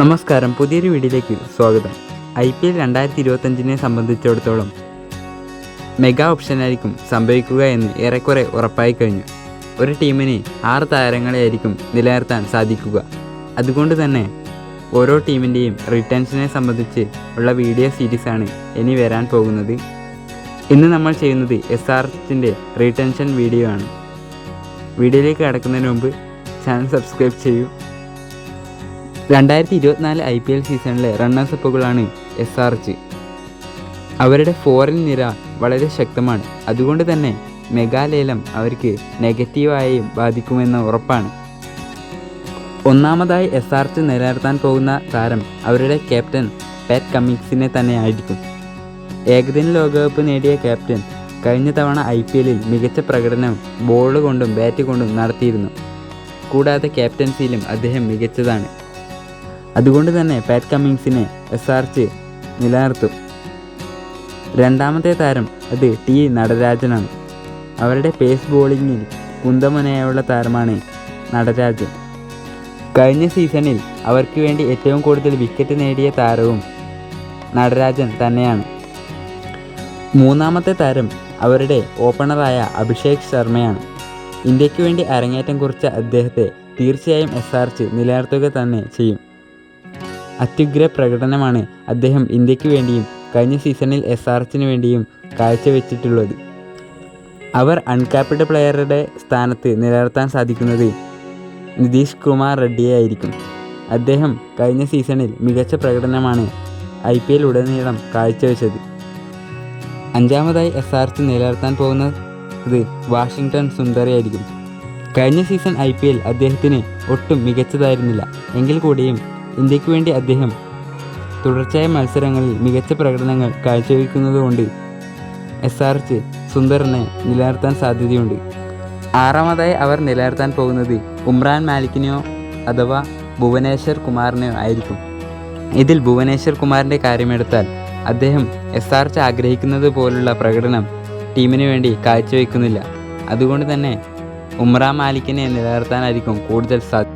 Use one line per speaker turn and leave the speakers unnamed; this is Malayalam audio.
നമസ്കാരം പുതിയൊരു വീഡിയോയിലേക്ക് സ്വാഗതം. ഐ പി എൽ രണ്ടായിരത്തി ഇരുപത്തഞ്ചിനെ സംബന്ധിച്ചിടത്തോളം മെഗാ ഓപ്ഷനായിരിക്കും സംഭവിക്കുക എന്ന് ഏറെക്കുറെ ഉറപ്പായി കഴിഞ്ഞു. ഒരു ടീമിന് ആറ് താരങ്ങളെയായിരിക്കും നിലനിർത്താൻ സാധിക്കുക. അതുകൊണ്ട് തന്നെ ഓരോ ടീമിന്റെയും റിട്ടേൺസിനെ സംബന്ധിച്ച് ഉള്ള വീഡിയോ സീരീസാണ് ഇനി വരാൻ പോകുന്നത്. ഇന്ന് നമ്മൾ ചെയ്യുന്നത് എസ് ആർ എച്ചിന്റെ റീടെൻഷൻ വീഡിയോ ആണ്. വീഡിയോയിലേക്ക് കടക്കുന്നതിന് മുമ്പ് ചാനൽ സബ്സ്ക്രൈബ് ചെയ്യൂ. രണ്ടായിരത്തി ഇരുപത്തിനാല് ഐ പി എൽ സീസണിലെ റണ്ണേഴ്സ് അപ്പുകളാണ് എസ് ആർ എച്ച് അവരുടെ ഫോറിൻ നിര വളരെ ശക്തമാണ്. അതുകൊണ്ട് തന്നെ മെഗാലേലം അവർക്ക് നെഗറ്റീവായും ബാധിക്കുമെന്ന ഉറപ്പാണ്. ഒന്നാമതായി എസ് ആർ എച്ച് നിലനിർത്താൻ പോകുന്ന താരം അവരുടെ ക്യാപ്റ്റൻ പാറ്റ് കമ്മിങ്സിനെ തന്നെ ആയിരിക്കും. ഏകദിന ലോകകപ്പ് നേടിയ ക്യാപ്റ്റൻ കഴിഞ്ഞ തവണ ഐ പി എല്ലിൽ മികച്ച പ്രകടനം ബോൾ കൊണ്ടും ബാറ്റ് കൊണ്ടും നടത്തിയിരുന്നു. കൂടാതെ ക്യാപ്റ്റൻസിയിലും അദ്ദേഹം മികച്ചതാണ്. അതുകൊണ്ട് തന്നെ പാറ്റ് കമ്മിങ്സിനെ എസ് ആർ എച്ച് നിലനിർത്തും. രണ്ടാമത്തെ താരം അത് ടി നടരാജനാണ്. അവരുടെ പേസ് ബോളിങ്ങിൽ കുന്തമനയായുള്ള താരമാണ് നടരാജൻ. കഴിഞ്ഞ സീസണിൽ അവർക്ക് വേണ്ടി ഏറ്റവും കൂടുതൽ വിക്കറ്റ് നേടിയ താരവും നടരാജൻ തന്നെയാണ്. മൂന്നാമത്തെ താരം അവരുടെ ഓപ്പണറായ അഭിഷേക് ശർമ്മയാണ്. ഇന്ത്യയ്ക്ക് വേണ്ടി അരങ്ങേറ്റം കുറിച്ച അദ്ദേഹത്തെ തീർച്ചയായും എസ് ആർ എച്ച് നിലനിർത്തുക തന്നെ ചെയ്യും. അത്യുഗ്ര പ്രകടനമാണ് അദ്ദേഹം ഇന്ത്യയ്ക്ക് വേണ്ടിയും കഴിഞ്ഞ സീസണിൽ എസ് ആർ എച്ചിന് വേണ്ടിയും കാഴ്ചവെച്ചിട്ടുള്ളത്. അവർ അൺകാപ്ഡ് പ്ലെയറുടെ സ്ഥാനത്ത് നിലനിർത്താൻ സാധിക്കുന്നത് നിതീഷ് കുമാർ റെഡ്ഡിയെ ആയിരിക്കും അദ്ദേഹം കഴിഞ്ഞ സീസണിൽ മികച്ച പ്രകടനമാണ് ഐ പി എൽ ഉടനീളം കാഴ്ചവെച്ചത്. അഞ്ചാമതായി എസ് ആർ എച്ച് നിലനിർത്താൻ പോകുന്നത് വാഷിങ്ടൺ സുന്ദറിയായിരിക്കും കഴിഞ്ഞ സീസൺ ഐ പി എൽ അദ്ദേഹത്തിന് ഒട്ടും മികച്ചതായിരുന്നില്ല. എങ്കിൽ കൂടിയും ഇന്ത്യയ്ക്ക് വേണ്ടി അദ്ദേഹം തുടർച്ചയായ മത്സരങ്ങളിൽ മികച്ച പ്രകടനങ്ങൾ കാഴ്ചവെക്കുന്നതുകൊണ്ട് എസ് ആർ എച്ച് സുന്ദറിനെ നിലനിർത്താൻ സാധ്യതയുണ്ട്. ആറാമതായി അവർ നിലനിർത്താൻ പോകുന്നത് ഉമ്രാൻ മാലിക്കിനെയോ അഥവാ ഭുവനേശ്വർ കുമാറിനെയോ ആയിരിക്കും. ഇതിൽ ഭുവനേശ്വർ കുമാറിന്റെ കാര്യമെടുത്താൽ അദ്ദേഹം എസ് ആർ എച്ച് ആഗ്രഹിക്കുന്നത് പോലുള്ള പ്രകടനം ടീമിന് വേണ്ടി കാഴ്ചവെക്കുന്നില്ല. അതുകൊണ്ട് തന്നെ ഉമ്രാൻ മാലിക്കിനെ നിലനിർത്താനായിരിക്കും കൂടുതൽ സാധ്യത.